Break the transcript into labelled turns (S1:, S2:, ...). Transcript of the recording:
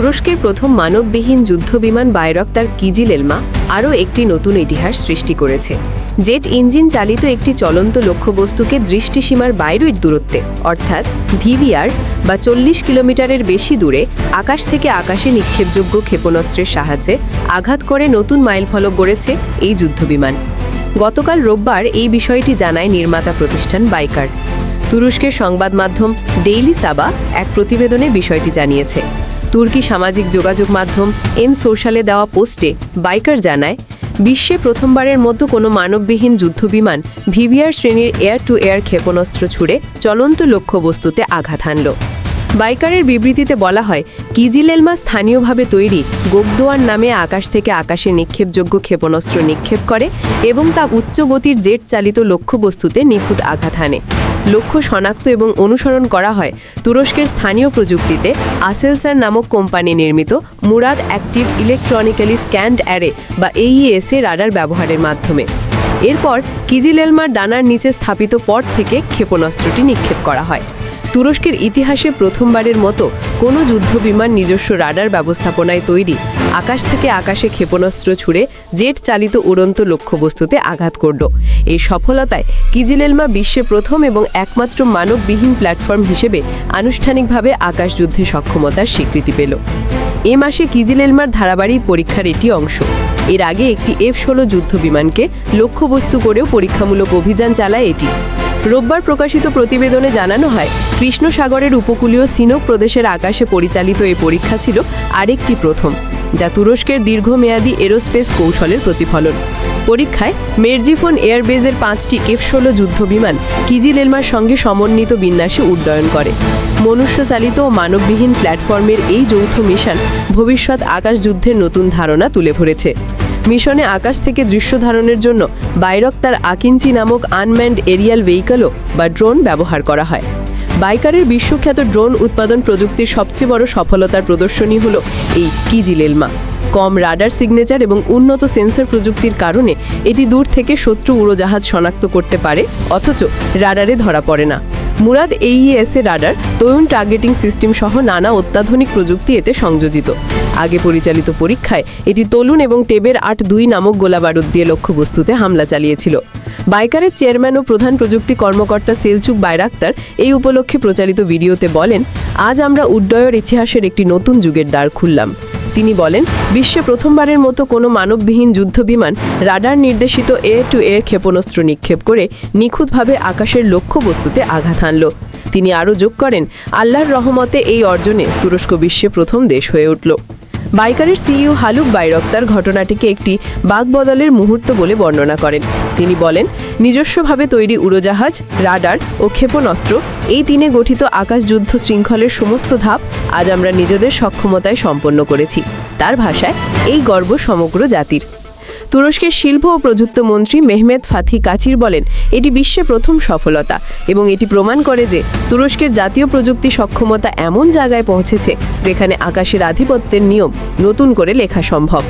S1: তুরস্কের প্রথম মানববিহীন যুদ্ধবিমান বায়রক্তার কিজিল এলমা আরও একটি নতুন ইতিহাস সৃষ্টি করেছে। জেট ইঞ্জিন চালিত একটি চলন্ত লক্ষ্যবস্তুকে দৃষ্টিসীমার বাইরের দূরত্বে, অর্থাৎ ভিভিআর, বা চল্লিশ কিলোমিটারের বেশি দূরে, আকাশ থেকে আকাশে নিক্ষেপযোগ্য ক্ষেপণাস্ত্রের সাহায্যে আঘাত করে নতুন মাইলফলক গড়েছে এই যুদ্ধবিমান। গতকাল রোববার এই বিষয়টি জানায় নির্মাতা প্রতিষ্ঠান বাইকার। তুরস্কের সংবাদ মাধ্যম ডেইলি সাবা এক প্রতিবেদনে বিষয়টি জানিয়েছে। তুর্কি সামাজিক যোগাযোগ মাধ্যম এন সোশ্যালে দেওয়া পোস্টে বাইকার জানায়, বিশ্বে প্রথমবারের মতো কোনো মানববিহীন যুদ্ধবিমান ভিভিআর শ্রেণির এয়ার টু এয়ার ক্ষেপণাস্ত্র ছুড়ে চলন্ত লক্ষ্যবস্তুতে আঘাত হানল। বাইকারের বিবৃতিতে বলা হয়, কিজিলেলমা স্থানীয়ভাবে তৈরি গোগদোয়ার নামে আকাশ থেকে আকাশে নিক্ষেপযোগ্য ক্ষেপণাস্ত্র নিক্ষেপ করে এবং তা উচ্চ গতির জেট চালিত লক্ষ্যবস্তুতে নিখুঁত আঘাত হানে। লক্ষ্য শনাক্ত এবং অনুসরণ করা হয় তুরস্কের স্থানীয় প্রযুক্তিতে আসেলসার নামক কোম্পানি নির্মিত Murad active electronically scanned array বা এইএসএ রাডার ব্যবহারের মাধ্যমে। এরপর কিজিলেলমার ডানার নিচে স্থাপিত পট থেকে ক্ষেপণাস্ত্রটি নিক্ষেপ করা হয়। তুরস্কের ইতিহাসে প্রথমবারের মতো কোনো যুদ্ধবিমান নিজস্ব রাডার ব্যবস্থাপনায় তৈরি। আকাশ থেকে আকাশে ক্ষেপণাস্ত্র ছুড়ে জেট চালিত উড়ন্ত লক্ষ্যবস্তুতে আঘাত করল। এই সফলতায় কিজিলেলমা বিশ্বে প্রথম এবং একমাত্র মানববিহীন প্ল্যাটফর্ম হিসেবে আনুষ্ঠানিকভাবে আকাশযুদ্ধে সক্ষমতার স্বীকৃতি পেল। এ মাসে কিজিলেলমার ধারাবাহিক পরীক্ষার এটি অংশ। এর আগে একটি এফ ষোলো যুদ্ধবিমানকে লক্ষ্যবস্তু করেও পরীক্ষামূলক অভিযান চালায় এটি। রোববার প্রকাশিত প্রতিবেদনে জানানো হয় কৃষ্ণ সাগরের উপকূলীয় সিনোক প্রদেশের আকাশে পরিচালিত এই পরীক্ষা ছিল আরেকটি প্রথম, যা তুরস্কের দীর্ঘমেয়াদী এরোস্পেস কৌশলের প্রতিফলন। পরীক্ষায় মেরজিফোন এয়ারবেজের পাঁচটি এফ ষোলো যুদ্ধবিমান কিজিলেলমার সঙ্গে সমন্বিত বিন্যাসে উড্ডয়ন করে। মনুষ্যচালিত ও মানববিহীন প্ল্যাটফর্মের এই যৌথ মিশন ভবিষ্যৎ আকাশ যুদ্ধের নতুন ধারণা তুলে ধরেছে। মিশনে আকাশ থেকে দৃশ্য ধারণের জন্য বাইরক্তার আকিঞ্চি নামক আনম্যান্ড এরিয়াল ভেহিকলও বা ড্রোন ব্যবহার করা হয়। বাইকারের বিশ্বখ্যাত ড্রোন উৎপাদন প্রযুক্তির সবচেয়ে বড় সফলতার প্রদর্শনী হল এই কিজিলেলমা। কম রাডার সিগনেচার এবং উন্নত সেন্সর প্রযুক্তির কারণে এটি দূর থেকে শত্রু উড়োজাহাজ শনাক্ত করতে পারে, অথচ রাডারে ধরা পড়ে না। মুরাদ এইএস এ রাডার, তরুণ টার্গেটিং সিস্টেম সহ নানা অত্যাধুনিক প্রযুক্তি এতে সংযোজিত। আগে পরিচালিত পরীক্ষায় এটি তলুন এবং টেবের আট দুই নামক গোলাবারুদ দিয়ে লক্ষ্যবস্তুতে হামলা চালিয়েছিল। বাইকারের চেয়ারম্যান ও প্রধান প্রযুক্তি কর্মকর্তা সেলচুক বাইরাক্তার এই উপলক্ষে প্রচারিত ভিডিওতে বলেন, আজ আমরা উড্ডয়র ইতিহাসের একটি নতুন যুগের দ্বার খুললাম। তিনি বলেন, বিশ্বে প্রথমবারের মতো কোনো মানববিহীন যুদ্ধবিমান রাডার নির্দেশিত এয়ার টু এয়ার ক্ষেপণাস্ত্র নিক্ষেপ করে নিখুঁতভাবে আকাশের লক্ষ্যবস্তুতে আঘাত হানল। তিনি আরও যোগ করেন, আল্লাহর রহমতে এই অর্জনে তুরস্ক বিশ্বে প্রথম দেশ হয়ে উঠল। বাইকারের সিইও হালুক বাইরক্তার ঘটনাটিকে একটি বাগবদলের মুহূর্ত বলে বর্ণনা করেন। তিনি বলেন, নিজস্বভাবে তৈরি উড়োজাহাজ, রাডার ও ক্ষেপণাস্ত্র, এই তিনে গঠিত আকাশ যুদ্ধ শৃঙ্খলের সমস্ত ধাপ আজ আমরা নিজেদের সক্ষমতায় সম্পন্ন করেছি। তার ভাষায়, এই গর্ব সমগ্র জাতির। তুরস্কের শিল্প ও প্রযুক্ত মন্ত্রী মেহমেদ ফাথি কাচির বলেন, এটি বিশ্বে প্রথম সফলতা এবং এটি প্রমাণ করে যে তুরস্কের জাতীয় প্রযুক্তি সক্ষমতা এমন জায়গায় পৌঁছেছে যেখানে আকাশের আধিপত্যের নিয়ম নতুন করে লেখা সম্ভব।